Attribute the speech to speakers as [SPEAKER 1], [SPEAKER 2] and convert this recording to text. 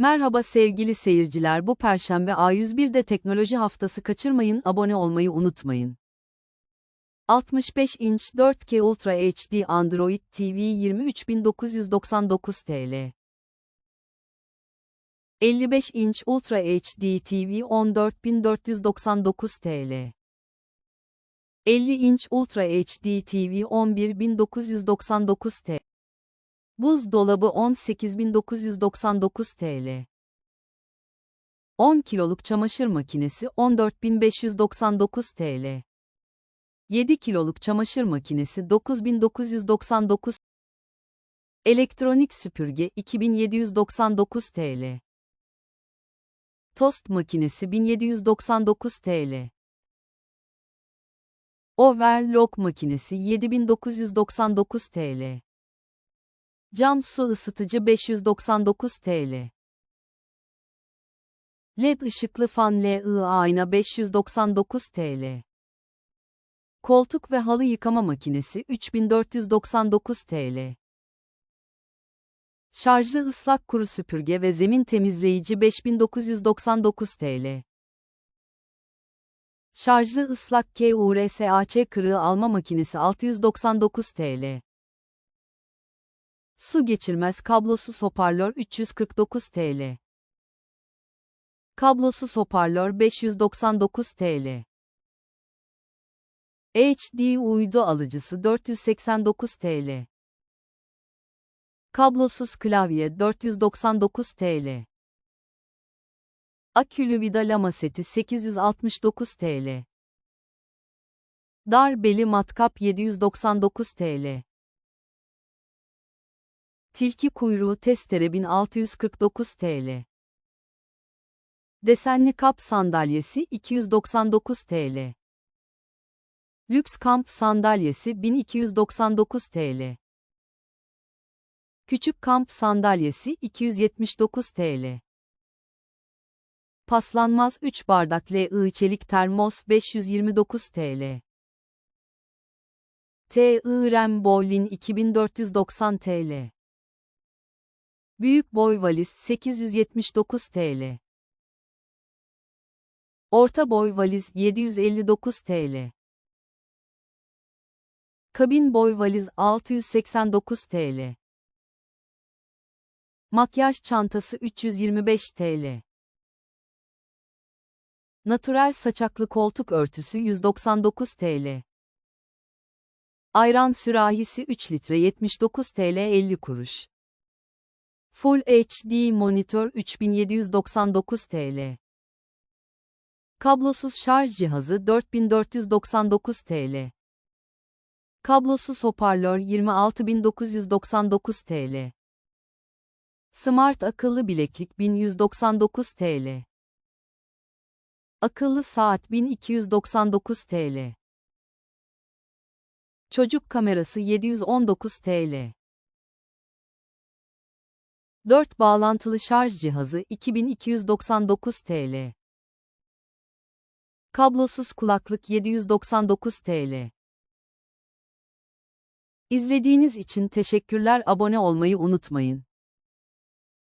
[SPEAKER 1] Merhaba sevgili seyirciler bu perşembe A101'de teknoloji haftası kaçırmayın abone olmayı unutmayın. 65 inç 4K Ultra HD Android TV 23999 TL. 55 inç Ultra HD TV 14499 TL. 50 inç Ultra HD TV 11999 TL. Buzdolabı 18.999 TL. 10 kiloluk çamaşır makinesi 14.599 TL. 7 kiloluk çamaşır makinesi 9999 Elektronik süpürge 2799 TL. Tost makinesi 1799 TL. Overlock makinesi 7999 TL. Cam su ısıtıcı 599 TL. LED ışıklı fan LI ayna 599 TL. Koltuk ve halı yıkama makinesi 3499 TL. Şarjlı ıslak kuru süpürge ve zemin temizleyici 5999 TL. Şarjlı ıslak KURSAÇ kırığı alma makinesi 699 TL. Su geçirmez kablosuz hoparlör 349 TL. Kablosuz hoparlör 599 TL. HD uydu alıcısı 489 TL. Kablosuz klavye 499 TL. Akülü vida lama seti 869 TL. Dar beli matkap 799 TL. Tilki kuyruğu testere 1649 TL. Desenli kap sandalyesi 299 TL. Lüks kamp sandalyesi 1299 TL. Küçük kamp sandalyesi 279 TL. Paslanmaz 3 bardak LI çelik termos 529 TL. TI Rem Bowlin 2490 TL. Büyük boy valiz 879 TL. Orta boy valiz 759 TL. Kabin boy valiz 689 TL. Makyaj çantası 325 TL. Natural saçaklı koltuk örtüsü 199 TL. Ayran sürahisi 3 litre 79 TL 50 kuruş. Full HD monitör 3799 TL. Kablosuz şarj cihazı 4499 TL. Kablosuz hoparlör 26999 TL. Smart akıllı bileklik 1199 TL. Akıllı saat 1299 TL. Çocuk kamerası 719 TL. 4 bağlantılı şarj cihazı 2299 TL. Kablosuz kulaklık 799 TL. İzlediğiniz için teşekkürler abone olmayı unutmayın.